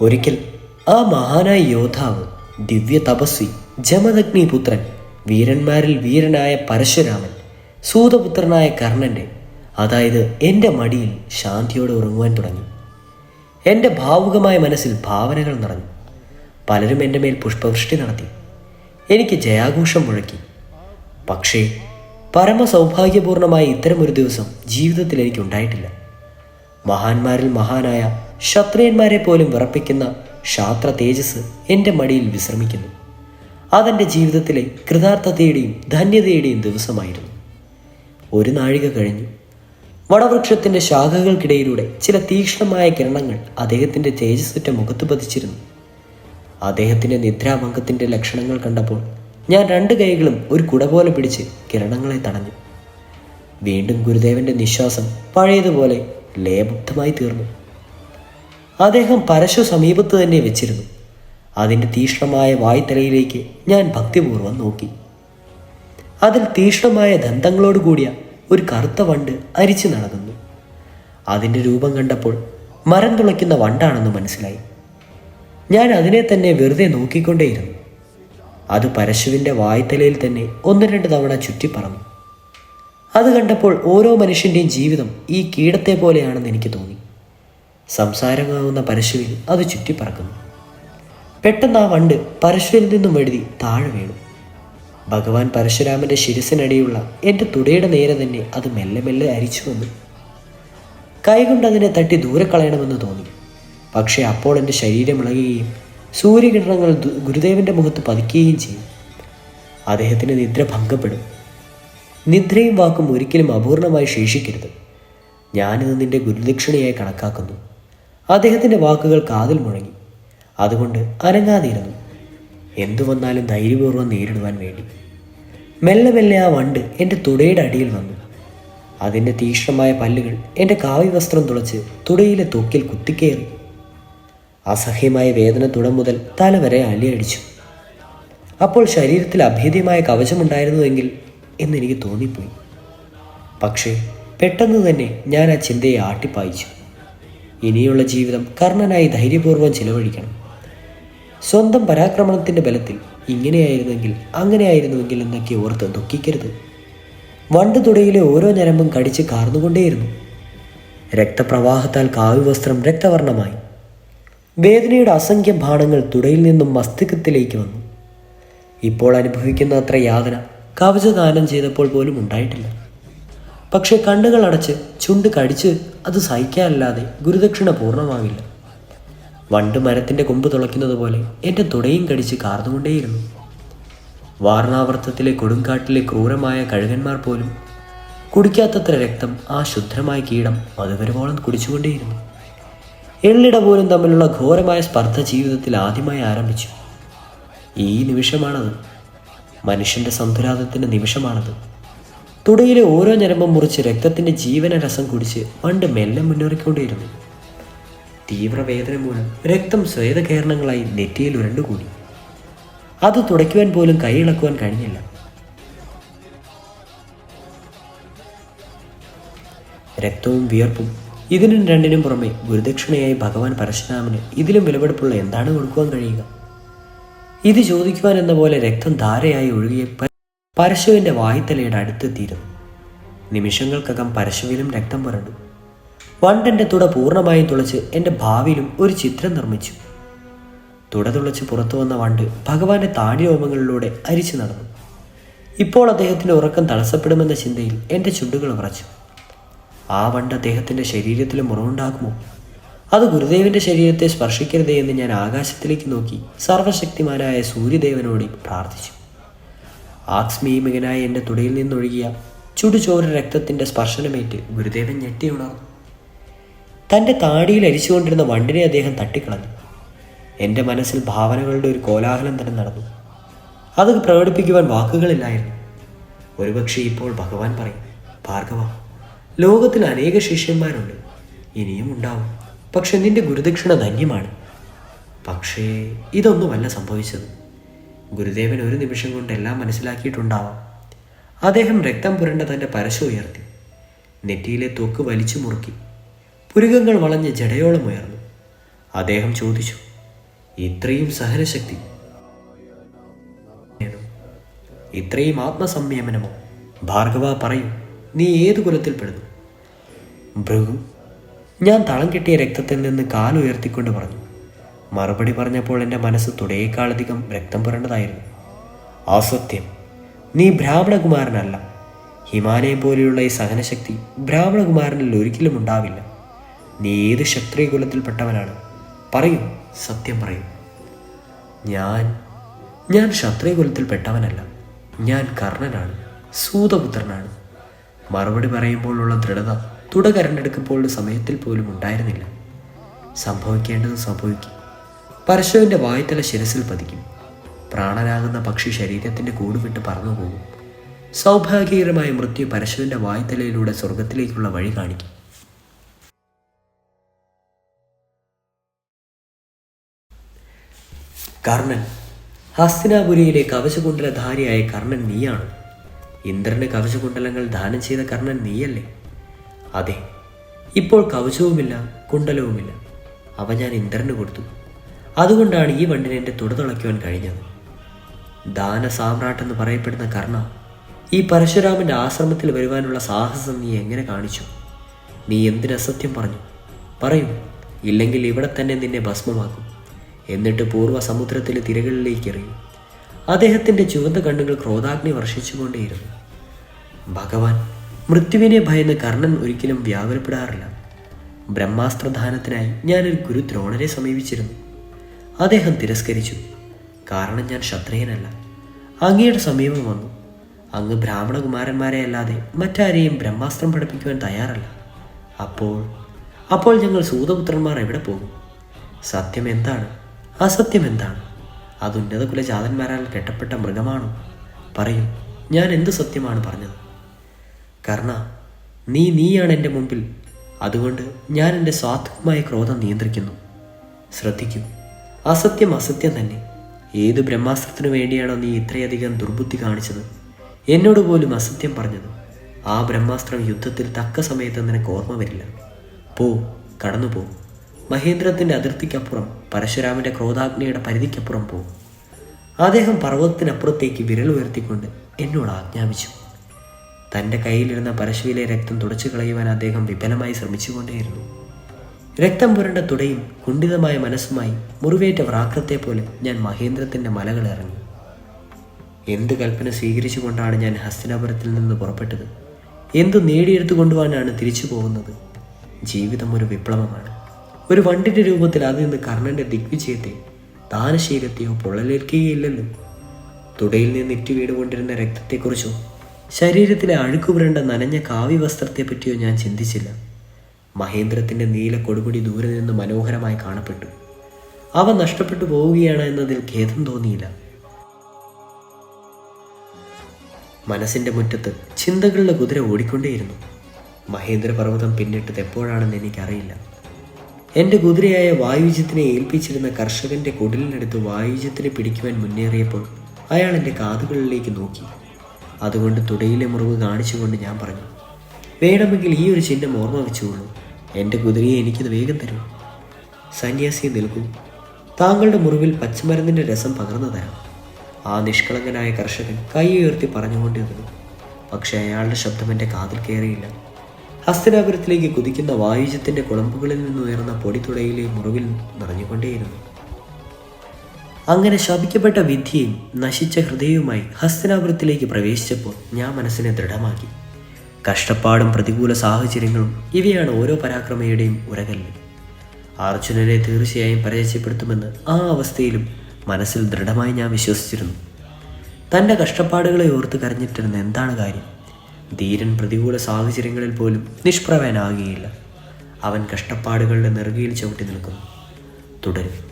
ഒരിക്കൽ ആ മഹാനായ യോദ്ധാവ് ദിവ്യ തപസ്വി ജമദഗ്നി പുത്രൻ വീരന്മാരിൽ വീരനായ പരശുരാമൻ സൂതപുത്രനായ കർണന്റെ അതായത് എന്റെ മടിയിൽ ശാന്തിയോടെ ഉറങ്ങുവാൻ തുടങ്ങി. എന്റെ ഭാവുകമായ മനസ്സിൽ ഭാവനകൾ നിറഞ്ഞു. പലരും എന്റെ മേൽ പുഷ്പവൃഷ്ടി നടത്തി. എനിക്ക് ജയാഘോഷം മുഴക്കി. പക്ഷേ പരമസൗഭാഗ്യപൂർണമായ ഇത്തരമൊരു ദിവസം ജീവിതത്തിൽ എനിക്ക് ഉണ്ടായിട്ടില്ല. മഹാന്മാരിൽ മഹാനായ ക്ഷത്രിയന്മാരെ പോലും വിറപ്പിക്കുന്ന ക്ഷാത്ര തേജസ് എന്റെ മടിയിൽ വിശ്രമിക്കുന്നു. അതെന്റെ ജീവിതത്തിലെ കൃതാർത്ഥതയുടെയും ധന്യതയുടെയും ദിവസമായിരുന്നു. ഒരു നാഴിക കഴിഞ്ഞു. വടവൃക്ഷത്തിന്റെ ശാഖകൾക്കിടയിലൂടെ ചില തീക്ഷ്ണമായ കിരണങ്ങൾ അദ്ദേഹത്തിന്റെ തേജസ്സുറ്റ മുഖത്ത് പതിച്ചിരുന്നു. അദ്ദേഹത്തിന്റെ നിദ്രാഭംഗത്തിന്റെ ലക്ഷണങ്ങൾ കണ്ടപ്പോൾ ഞാൻ രണ്ട് കൈകളും ഒരു കുട പോലെ പിടിച്ച് കിരണങ്ങളെ തടഞ്ഞു. വീണ്ടും ഗുരുദേവന്റെ നിശ്വാസം പഴയതുപോലെ ലയബുദ്ധമായി തീർന്നു. അദ്ദേഹം പരശു സമീപത്ത് തന്നെ വെച്ചിരുന്നു. അതിന്റെ തീക്ഷ്ണമായ വായ്ത്തലയിലേക്ക് ഞാൻ ഭക്തിപൂർവം നോക്കി. അതിൽ തീക്ഷ്ണമായ ദന്തങ്ങളോട് കൂടിയ ഒരു കറുത്ത വണ്ട് അരിച്ചു നടക്കുന്നു അതിന്റെ രൂപം കണ്ടപ്പോൾ മരം തുളയ്ക്കുന്ന വണ്ടാണെന്ന് മനസ്സിലായി. ഞാൻ അതിനെ തന്നെ വെറുതെ നോക്കിക്കൊണ്ടേയിരുന്നു. അത് പരശുവിന്റെ വായ്ത്തലയിൽ തന്നെ ഒന്ന് രണ്ട് തവണ ചുറ്റിപ്പറന്നു. അത് കണ്ടപ്പോൾ ഓരോ മനുഷ്യന്റെയും ജീവിതം ഈ കീടത്തെ പോലെയാണെന്ന് എനിക്ക് തോന്നി. സംസാരമാവുന്ന പരശുവിൽ അത് ചുറ്റി പറക്കുന്നു പെട്ടെന്ന് ആ വണ്ട് പരശുവിൽ നിന്നും എഴുതി താഴെ വീണു. ഭഗവാൻ പരശുരാമന്റെ ശിരസിനടിയുള്ള എന്റെ തുടയുടെ നേരെ തന്നെ അത് മെല്ലെ മെല്ലെ അരിച്ചു വന്നു. കൈകൊണ്ട് അതിനെ തട്ടി ദൂരെ കളയണമെന്ന് തോന്നി. പക്ഷേ അപ്പോൾ എന്റെ ശരീരം ഇളകുകയും സൂര്യകിരണങ്ങൾ ഗുരുദേവന്റെ മുഖത്ത് പതിക്കുകയും ചെയ്യും അദ്ദേഹത്തിന് നിദ്ര ഭംഗപ്പെടും. നിദ്രയും വാക്കും ഒരിക്കലും അപൂർണമായി ശേഷിക്കരുത്. ഞാനിത് നിന്റെ ഗുരുദക്ഷിണയായി കണക്കാക്കുന്നു. അദ്ദേഹത്തിന്റെ വാക്കുകൾ കാതിൽ മുഴങ്ങി. അതുകൊണ്ട് അനങ്ങാതിരുന്നു. എന്തു വന്നാലും ധൈര്യപൂർവം നേരിടുവാൻ വേണ്ടി. മെല്ലെ മെല്ലെ ആ വണ്ട് എന്റെ തുടയുടെ അടിയിൽ വന്നു. അതിന്റെ തീക്ഷ്ണമായ പല്ലുകൾ എന്റെ കാവ്യവസ്ത്രം തുളച്ച് തുടയിലെ തൊക്കിൽ കുത്തിക്കേറി. അസഹ്യമായ വേദന തുട മുതൽ തല വരെ അലിയടിച്ചു. അപ്പോൾ ശരീരത്തിൽ അഭേദ്യമായ കവചമുണ്ടായിരുന്നുവെങ്കിൽ എന്നെനിക്ക് തോന്നിപ്പോയി. പക്ഷേ പെട്ടെന്ന് തന്നെ ഞാൻ ആ ചിന്തയെ ആട്ടിപ്പായിച്ചു. ഇനിയുള്ള ജീവിതം കർണനായി ധൈര്യപൂർവം ചിലവഴിക്കണം. സ്വന്തം പരാക്രമണത്തിന്റെ ബലത്തിൽ ഇങ്ങനെയായിരുന്നെങ്കിൽ അങ്ങനെയായിരുന്നുവെങ്കിൽ എന്നൊക്കെ ഓർത്ത് ദുഃഖിക്കരുത്. വണ്ട് തുടയിലെ ഓരോ ഞരമ്പും കടിച്ച് കാർന്നുകൊണ്ടേയിരുന്നു. രക്തപ്രവാഹത്താൽ കാവ്യവസ്ത്രം രക്തവർണമായി വേദനയുടെ അസംഖ്യം ബാണങ്ങൾ തുടയിൽ നിന്നും മസ്തിഷ്കത്തിലേക്ക് വന്നു. ഇപ്പോൾ അനുഭവിക്കുന്ന അത്ര യാതന കവചദാനം ചെയ്തപ്പോൾ പോലും ഉണ്ടായിട്ടില്ല. പക്ഷെ കണ്ണുകൾ അടച്ച് ചുണ്ട് കടിച്ച് അത് സഹിക്കാനല്ലാതെ ഗുരുദക്ഷിണ പൂർണമാവില്ല. വണ്ട് മരത്തിന്റെ കൊമ്പ് തുളയ്ക്കുന്നത് പോലെ എന്റെ തുടയും കടിച്ച് കാർന്നുകൊണ്ടേയിരുന്നു. വാർണാവർത്തത്തിലെ കൊടുങ്കാട്ടിലെ ക്രൂരമായ കഴുകന്മാർ പോലും കുടിക്കാത്തത്ര രക്തം ആ ശുദ്ധമായ കീടം മധുവരവോളം കുടിച്ചുകൊണ്ടേയിരുന്നു. എള്ളിട പോലും തമ്മിലുള്ള ഘോരമായ സ്പർദ്ധ ജീവിതത്തിൽ ആദ്യമായി ആരംഭിച്ചു. ഈ നിമിഷമാണത്. മനുഷ്യന്റെ സന്തുലാതത്തിന്റെ നിമിഷമാണത്. തുടയിലെ ഓരോ ഞരമ്പും മുറിച്ച് രക്തത്തിന്റെ ജീവന രസം കുടിച്ച് പണ്ട് മെല്ലെ മുന്നേറിക്കൊണ്ടേയിരുന്നു. തീവ്രവേദന മൂലം രക്തം സ്വേദകേരണങ്ങളായി നെറ്റിയിൽ ഉരണ്ടുകൂടി. അത് തുടയ്ക്കുവാൻ പോലും കൈയിളക്കുവാൻ കഴിഞ്ഞില്ല. രക്തവും വിയർപ്പും ഇതിനും രണ്ടിനും പുറമെ ഗുരുദക്ഷിണയായി ഭഗവാൻ പരശുരാമന് ഇതിലും വിലപിടിപ്പുള്ള എന്താണ് കൊടുക്കുവാൻ കഴിയുക? ഇത് ചോദിക്കുവാൻ എന്ന പോലെ രക്തം ധാരയായി ഒഴുകിയ പ- പരശുവിന്റെ വായ്ത്തലയുടെ അടുത്തെത്തിയിരുന്നു നിമിഷങ്ങൾക്കകം പരശുവിലും രക്തം പുരണ്ടു. വണ്ടന്റെ തുട പൂർണമായും തുളച്ച് എന്റെ ഭാവിയിലും ഒരു ചിത്രം നിർമ്മിച്ചു. തുട തുളച്ച് പുറത്തു വന്ന വണ്ട് ഭഗവാന്റെ താടിരോമങ്ങളിലൂടെ അരിച്ചു നടന്നു. ഇപ്പോൾ അദ്ദേഹത്തിന്റെ ഉറക്കം തടസ്സപ്പെടുമെന്ന ചിന്തയിൽ എന്റെ ചുണ്ടുകൾ ഉറച്ചു. ആ വണ്ട് അദ്ദേഹത്തിന്റെ ശരീരത്തിൽ മുറിവുണ്ടാക്കുമോ? അത് ഗുരുദേവന്റെ ശരീരത്തെ സ്പർശിക്കരുതേ എന്ന് ഞാൻ ആകാശത്തിലേക്ക് നോക്കി സർവശക്തിമാനായ സൂര്യദേവനോട് പ്രാർത്ഥിച്ചു. ആക്സ്മീമികനായ എന്റെ തുടയിൽ നിന്നൊഴുകിയ ചുടുചോര രക്തത്തിന്റെ സ്പർശനമേറ്റ് ഗുരുദേവൻ ഞെട്ടിയുണർന്നു തന്റെ താടിയിൽ അരിച്ചുകൊണ്ടിരുന്ന വണ്ടിനെ അദ്ദേഹം തട്ടിക്കളഞ്ഞു. എന്റെ മനസ്സിൽ ഭാവനകളുടെ ഒരു കോലാഹലം തന്നെ നടന്നു. അത് പ്രകടിപ്പിക്കുവാൻ വാക്കുകളില്ലായിരുന്നു. ഒരുപക്ഷെ ഇപ്പോൾ ഭഗവാൻ പറയും ഭാർഗവ ലോകത്തിൽ അനേക ശിഷ്യന്മാരുണ്ട്. ഇനിയും ഉണ്ടാവും. പക്ഷെ നിന്റെ ഗുരുദക്ഷിണ ധന്യമാണ്. പക്ഷേ ഇതൊന്നുമല്ല സംഭവിച്ചത്. ഗുരുദേവൻ ഒരു നിമിഷം കൊണ്ട് എല്ലാം മനസ്സിലാക്കിയിട്ടുണ്ടാവാം. അദ്ദേഹം രക്തം പുരണ്ട തന്റെ പരശു ഉയർത്തി. നെറ്റിയിലെ തൊക്ക് വലിച്ചു മുറുക്കി. പുരുകങ്ങൾ വളഞ്ഞ് ജടയോളം ഉയർന്നു. അദ്ദേഹം ചോദിച്ചു ഇത്രയും സഹനശക്തി ഇത്രയും ആത്മസംയമനമോ? ഭാർഗവ പറയൂ നീ ഏതു കുലത്തിൽപ്പെടുന്നു ഭൃഗു ഞാൻ തളം കിട്ടിയ രക്തത്തിൽ നിന്ന് കാലുയർത്തിക്കൊണ്ട് പറഞ്ഞു. മറുപടി പറഞ്ഞപ്പോൾ എന്റെ മനസ്സ് തുടയേക്കാളധികം രക്തം പുരണ്ടതായിരുന്നു. അസത്യം. നീ ബ്രാഹ്മണകുമാരനല്ല ഹിമാലയം പോലെയുള്ള ഈ സഹനശക്തി ബ്രാഹ്മണകുമാരനിൽ ഒരിക്കലും ഉണ്ടാവില്ല. നീ ഏത് ക്ഷത്രിയ കുലത്തിൽപ്പെട്ടവനാണ് പറയൂ സത്യം പറയൂ. ഞാൻ ഞാൻ ക്ഷത്രിയ കുലത്തിൽപ്പെട്ടവനല്ല ഞാൻ കർണനാണ് സൂതപുത്രനാണ്. മറുപടി പറയുമ്പോഴുള്ള ദൃഢത തുട സമയത്തിൽ പോലും ഉണ്ടായിരുന്നില്ല. സംഭവിക്കേണ്ടത് സംഭവിക്കും. പരശുവിന്റെ വായ്ത്തല ശിരസിൽ പതിക്കും. പ്രാണനാകുന്ന പക്ഷി ശരീരത്തിന്റെ കൂടുവിട്ട് പറന്നു പോകും. സൗഭാഗ്യകരമായ മൃത്യു പരശുവിന്റെ വായ്ത്തലയിലൂടെ സ്വർഗത്തിലേക്കുള്ള വഴി കാണിക്കും. കർണൻ ഹസ്തിനാപുരിയിലെ കവചകുണ്ടലധാരിയായ കർണൻ നീയാണ്. ഇന്ദ്രന് കവചകുണ്ടലങ്ങൾ ദാനം ചെയ്ത കർണൻ നീയല്ലേ? അതെ ഇപ്പോൾ കവചവുമില്ല കുണ്ടലവുമില്ല. അവ ഞാൻ ഇന്ദ്രന് കൊടുത്തു. അതുകൊണ്ടാണ് ഈ വണ്ടിനെ എന്റെ തുടതുളയ്ക്കുവാൻ കഴിഞ്ഞത്. ദാന സാമ്രാട്ട് എന്ന് പറയപ്പെടുന്ന കർണ ഈ പരശുരാമന്റെ ആശ്രമത്തിൽ വരുവാനുള്ള സാഹസം നീ എങ്ങനെ കാണിച്ചു? നീ എന്തിനസത്യം പറഞ്ഞു? പറയൂ. ഇല്ലെങ്കിൽ ഇവിടെ തന്നെ നിന്നെ ഭസ്മമാക്കും. എന്നിട്ട് പൂർവ സമുദ്രത്തിലെ തിരകളിലേക്ക് എറിയും. അദ്ദേഹത്തിന്റെ ചുവന്ന കണ്ണുകൾ ക്രോധാഗ്നി വർഷിച്ചുകൊണ്ടേയിരുന്നു. ഭഗവാൻ മൃത്യുവിനെ ഭയന്ന് കർണൻ ഒരിക്കലും വ്യാകുലപ്പെടാറില്ല. ബ്രഹ്മാസ്ത്രദാനത്തിനായി ഞാനൊരു ഗുരു ദ്രോണരെ സമീപിച്ചിരുന്നു. അദ്ദേഹം തിരസ്കരിച്ചു. കാരണം ഞാൻ ക്ഷത്രിയനല്ല. അങ്ങയുടെ സമീപം വന്നു. അങ്ങ് ബ്രാഹ്മണകുമാരന്മാരെ അല്ലാതെ മറ്റാരെയും ബ്രഹ്മാസ്ത്രം പഠിപ്പിക്കുവാൻ തയ്യാറല്ല. അപ്പോൾ അപ്പോൾ ഞങ്ങൾ സൂതപുത്രന്മാർ എവിടെ പോകും? സത്യം എന്താണ്? അസത്യം എന്താണ്? അത് ഉന്നത കുലജാതന്മാരാൽ കെട്ടപ്പെട്ട മൃഗമാണോ? പറയും ഞാൻ എന്ത് സത്യമാണ് പറഞ്ഞത്? കർണ നീ നീയാണ് എന്റെ മുമ്പിൽ. അതുകൊണ്ട് ഞാൻ എന്റെ സ്വാത്വികമായ ക്രോധം നിയന്ത്രിക്കുന്നു. ശ്രദ്ധിക്കൂ. അസത്യം അസത്യം തന്നെ. ഏത് ബ്രഹ്മാസ്ത്രത്തിനു വേണ്ടിയാണോ നീ ഇത്രയധികം ദുർബുദ്ധി കാണിച്ചത്? എന്നോട് പോലും അസത്യം പറഞ്ഞത്. ആ ബ്രഹ്മാസ്ത്രം യുദ്ധത്തിൽ തക്ക സമയത്ത് നിനക്ക് ഓർമ്മ വരില്ല. പോ കടന്നു പോ. മഹേന്ദ്രത്തിന്റെ അതിർത്തിക്കപ്പുറം പരശുരാമന്റെ ക്രോധാഗ്നിയുടെ പരിധിക്കപ്പുറം പോ. അദ്ദേഹം പർവതത്തിനപ്പുറത്തേക്ക് വിരൽ ഉയർത്തിക്കൊണ്ട് എന്നോട് ആജ്ഞാപിച്ചു. തന്റെ കയ്യിലിരുന്ന പരശുവിലെ രക്തം തുടച്ചു കളയുവാൻ അദ്ദേഹം വിഫലമായി ശ്രമിച്ചുകൊണ്ടേയിരുന്നു. രക്തം പുരണ്ട തുടയും കുണ്ഠിതമായ മനസ്സുമായി മുറിവേറ്റ വ്രാക്രത്തെ പോലെ ഞാൻ മഹേന്ദ്രത്തിന്റെ മലകളിറങ്ങി എന്ത് കൽപ്പന സ്വീകരിച്ചുകൊണ്ടാണ് ഞാൻ ഹസ്തിനാപുരത്തിൽ നിന്ന് പുറപ്പെട്ടത്? എന്തു നേടിയെടുത്തു കൊണ്ടുപോകാനാണ് തിരിച്ചു പോകുന്നത്? ജീവിതം ഒരു വിപ്ലവമാണ്. ഒരു വണ്ടിന്റെ രൂപത്തിൽ അതിൽ നിന്ന് കർണന്റെ ദിഗ്വിജയത്തെ ദാനശീലത്തെയോ പൊള്ളലേൽക്കുകയില്ലല്ലോ. തുടയിൽ നിന്ന് ഇറ്റു വീടുകൊണ്ടിരുന്ന രക്തത്തെക്കുറിച്ചോ ശരീരത്തിലെ അഴുക്കുപുരണ്ട നനഞ്ഞ നനഞ്ഞ വസ്ത്രത്തെപ്പറ്റിയോ ഞാൻ ചിന്തിച്ചില്ല. മഹേന്ദ്രത്തിന്റെ നീല കൊടുമുടി ദൂരെ നിന്ന് മനോഹരമായി കാണപ്പെട്ടു. അവ നഷ്ടപ്പെട്ടു പോവുകയാണ് എന്നതിൽ ഖേദം തോന്നിയില്ല. മനസ്സിന്റെ മുറ്റത്ത് ചിന്തകളുടെ കുതിര ഓടിക്കൊണ്ടേയിരുന്നു. മഹേന്ദ്രപർവതം പിന്നിട്ടത് എപ്പോഴാണെന്ന് എനിക്കറിയില്ല. എന്റെ കുതിരയായ വായുജ്യത്തിനെ ഏൽപ്പിച്ചിരുന്ന കർഷകന്റെ കുടിലിനടുത്ത് വായുജ്യത്തിനെ പിടിക്കുവാൻ മുന്നേറിയപ്പോൾ അയാൾ എന്റെ കാതുകളിലേക്ക് നോക്കി. അതുകൊണ്ട് തുടയിലെ മുറിവ് കാണിച്ചുകൊണ്ട് ഞാൻ പറഞ്ഞു വേണമെങ്കിൽ ഈ ഒരു ചിഹ്നം ഓർമ്മ വെച്ചുകൊള്ളൂ എന്റെ കുതിരയെ എനിക്കത് വേഗം തരൂ. സന്യാസി നിൽക്കൂ. താങ്കളുടെ മുറിവിൽ പച്ചമരുന്നിന്റെ രസം പകർന്നു തരാം ആ നിഷ്കളങ്കനായ കർഷകൻ കൈ ഉയർത്തി പറഞ്ഞുകൊണ്ടിരുന്നു. പക്ഷേ അയാളുടെ ശബ്ദം എന്റെ കാതിൽ കയറിയില്ല. ഹസ്തനാപുരത്തിലേക്ക് കുതിക്കുന്ന വായുജത്തിന്റെ കുളമ്പുകളിൽ നിന്ന് നിന്നുയർന്ന പൊടിത്തുടയിലെ മുറിവിൽ നിറഞ്ഞുകൊണ്ടേയിരുന്നു. അങ്ങനെ ശപിക്കപ്പെട്ട വിദ്യയും നശിച്ച ഹൃദയവുമായി ഹസ്തനാപുരത്തിലേക്ക് പ്രവേശിച്ചപ്പോൾ ഞാൻ മനസ്സിനെ ദൃഢമാക്കി. കഷ്ടപ്പാടും പ്രതികൂല സാഹചര്യങ്ങളും ഇവയാണ് ഓരോ പരാക്രമയുടെയും ഉരകല്ല്. അർജുനനെ തീർച്ചയായും പരാജയപ്പെടുത്തുമെന്ന് ആ അവസ്ഥയിലും മനസ്സിൽ ദൃഢമായി ഞാൻ വിശ്വസിച്ചിരുന്നു. തന്റെ കഷ്ടപ്പാടുകളെ ഓർത്ത് കരഞ്ഞിട്ടിരുന്ന എന്താണ് കാര്യം? ധീരൻ പ്രതികൂല സാഹചര്യങ്ങളിൽ പോലും നിഷ്പ്രവനാകുകയില്ല അവൻ കഷ്ടപ്പാടുകളുടെ നെറുകയിൽ ചവിട്ടി നിൽക്കുന്നു. തുടരും.